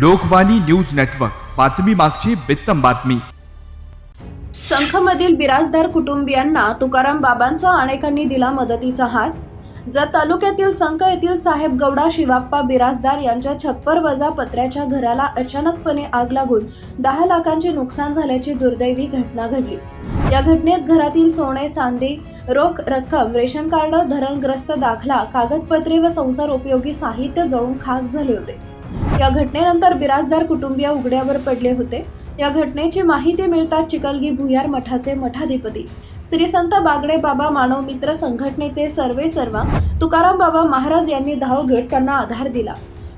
Lokvani news network. बातमी मागची बित्तम बातमी. संखमधील बिराजदार कुटुंबियांना तुकाराम बाबांसह अनेकांनी दिला मदतीचा हात. जत तालुक्यातील संख येथील साहेब गौडा शिवाप्पा बिराजदार यांच्या छप्पर वजा पत्र्याच्या घराला अचानकपणे आग लागून दहा लाखांचे नुकसान झाल्याची दुर्दैवी घटना घडली. या घटनेत घरातील सोने चांदी रोख रक्कम रेशन कार्ड धरणग्रस्त दाखला कागदपत्रे व संसार उपयोगी साहित्य जळून खाक झाले होते. या घटनेनंतर बिराजदार कुटुंबीय उघड्यावर पडले होते. या घटनेची माहिती मिळताच चिकलगी भुयार मठाचे मठाधिपती श्री संत बागडे बाबा मानव मित्र संघटनेचे सर्वे सर्वा तुकाराम बाबा महाराज यांनी धाव घेत त्यांना आधार दिला.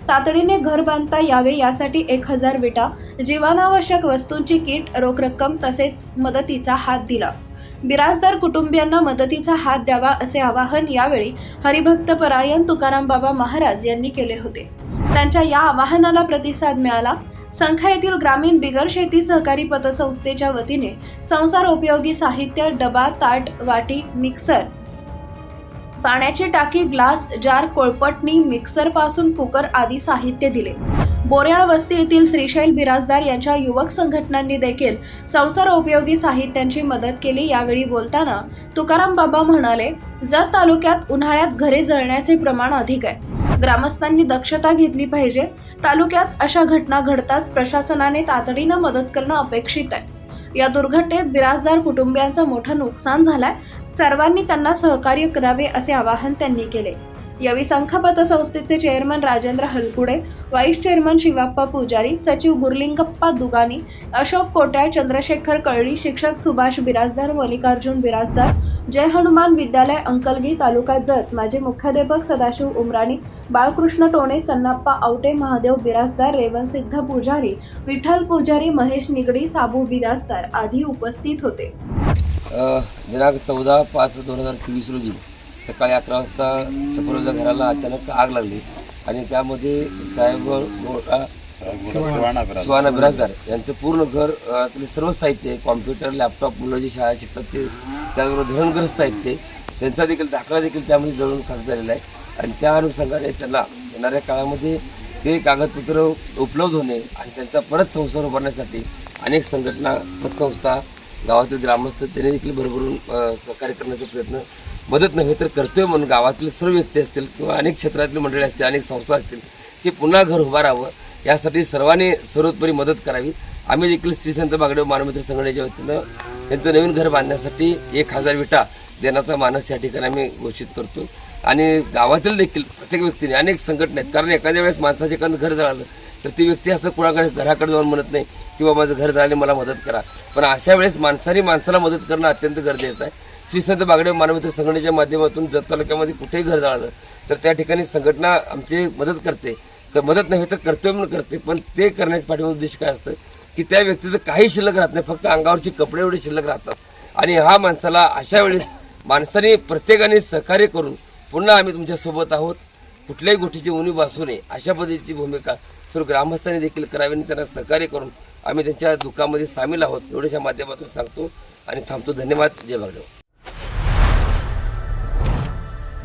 तातडीने घर बांधता यावे यासाठी एक हजार विटा जीवनावश्यक वस्तूंची किट रोख रक्कम तसेच मदतीचा हात दिला. बिराजदार कुटुंबियांना मदतीचा हात द्यावा असे आवाहन यावेळी हरिभक्त परायण तुकाराम बाबा महाराज यांनी केले होते. त्यांच्या या आवाहनाला प्रतिसाद मिळाला. संखा येथील ग्रामीण बिगर शेती सहकारी पतसंस्थेच्या वतीने संसार उपयोगी साहित्य डबा ताट वाटी मिक्सर पाण्याची टाकी ग्लास जार कोळपटणी मिक्सरपासून कुकर आदी साहित्य दिले. बोर्याळ वस्ती येथील श्रीशैल बिराजदार यांच्या युवक संघटनांनी देखील संसार उपयोगी साहित्यांची मदत केली. यावेळी बोलताना तुकाराम बाबा म्हणाले जत तालुक्यात उन्हाळ्यात घरे जळण्याचे प्रमाण अधिक आहे. ग्रामस्थांनी दक्षता घेतली पाहिजे. तालुक्यात अशा घटना घडताच प्रशासनाने तातडीनं मदत करणं अपेक्षित आहे. या दुर्घटनेत बिराजदार कुटुंबियांचं मोठं नुकसान झालंय. सर्वांनी त्यांना सहकार्य करावे असे आवाहन त्यांनी केले. यावेळी Sankh पतसंस्थेचे chairman Rajendra Halkude vice chairman Shivappa Pujari सचिव गुरलिंगप्पा दुगानी अशोक कोट्याळ चंद्रशेखर कळळी शिक्षक सुभाष बिराजदार मल्लिकार्जुन बिराजदार जय हनुमान विद्यालय अंकलगी तालुका जत माजी मुख्याध्यापक सदाशिव उमराणी बाळकृष्ण टोणे चन्नाप्पा आवटे महादेव बिराजदार रेवणसिद्ध पुजारी विठ्ठल पुजारी महेश निगडी साबू बिराजदार आदी उपस्थित होते. दिनांक चौदा पाच दोन हजार चोवीस रोजी सकाळी अकरा वाजता छपरोजा घराला अचानक आग लागली आणि त्यामध्ये साहेब गोळा सुहाना बिराजदार. यांचं पूर्ण घर त्यातले सर्व साहित्य कॉम्प्युटर लॅपटॉप मुलं जी शाळा शिकतात ते. त्याचबरोबर धरणग्रस्त आहेत ते. त्यांचा देखील दाखला देखील त्यामध्ये जळून खाक झालेला आहे. आणि त्या अनुषंगाने त्यांना येणाऱ्या काळामध्ये ते कागदपत्र उपलब्ध होणे आणि त्यांचा परत संसार उभारण्यासाठी अनेक संघटना पतसंस्था गावातील ग्रामस्थ त्यांनी देखील भरभरून सहकार्य करण्याचा प्रयत्न मदत नव्हे तर कर्तव्य म्हणून गावातील सर्व व्यक्ती असतील किंवा अनेक क्षेत्रातील मंडळी असतील अनेक संस्था असतील ते पुन्हा घर उभारावं राहावं. यासाठी सर्वांनी सर्वोत्परी मदत करावी. आम्ही देखील श्री संत बागडे मानवमित्र संघटनेच्या वतीनं त्यांचं नवीन घर बांधण्यासाठी एक हजार विटा देण्याचा मानस या ठिकाणी आम्ही घोषित करतो आणि गावातील देखील प्रत्येक व्यक्तीने अनेक संघटना आहेत. कारण एखाद्या वेळेस माणसाचे एखादं घर जळालं तर ती व्यक्ती असं कुणाकडे घराकडे जाऊन म्हणत नाही किंवा माझं घर झाले मला मदत करा. पण अशा वेळेस माणसाने माणसाला मदत करणं अत्यंत गरजेचं आहे. श्री संत बागडे मानवमित्र संघटनेच्या माध्यमातून जत तालुक्यामध्ये कुठेही घर जाळलं तर त्या ठिकाणी संघटना आमची मदत करते. तर मदत नव्हे तर कर्तव्य म्हणून करते पण ते करण्याच्या पाठीमागे उद्देश काय असतं? की त्या व्यक्तीचं काही शिल्लक राहत नाही फक्त अंगावरचे कपडे एवढे शिल्लक राहतात. आणि हा माणसाला अशा वेळेस माणसाने प्रत्येकाने सहकार्य करून पुन्हा आम्ही तुमच्यासोबत आहोत. कुठल्याही गोष्टीची उणीव भासू नये अशा पद्धतीची भूमिका सर्व ग्रामस्थांनी देखील करावी आणि त्यांना सहकार्य करून आम्ही त्यांच्या दुःखामध्ये सामील आहोत एवढ्याच्या माध्यमातून सांगतो. आणि थांबतो. धन्यवाद. जय बागडेव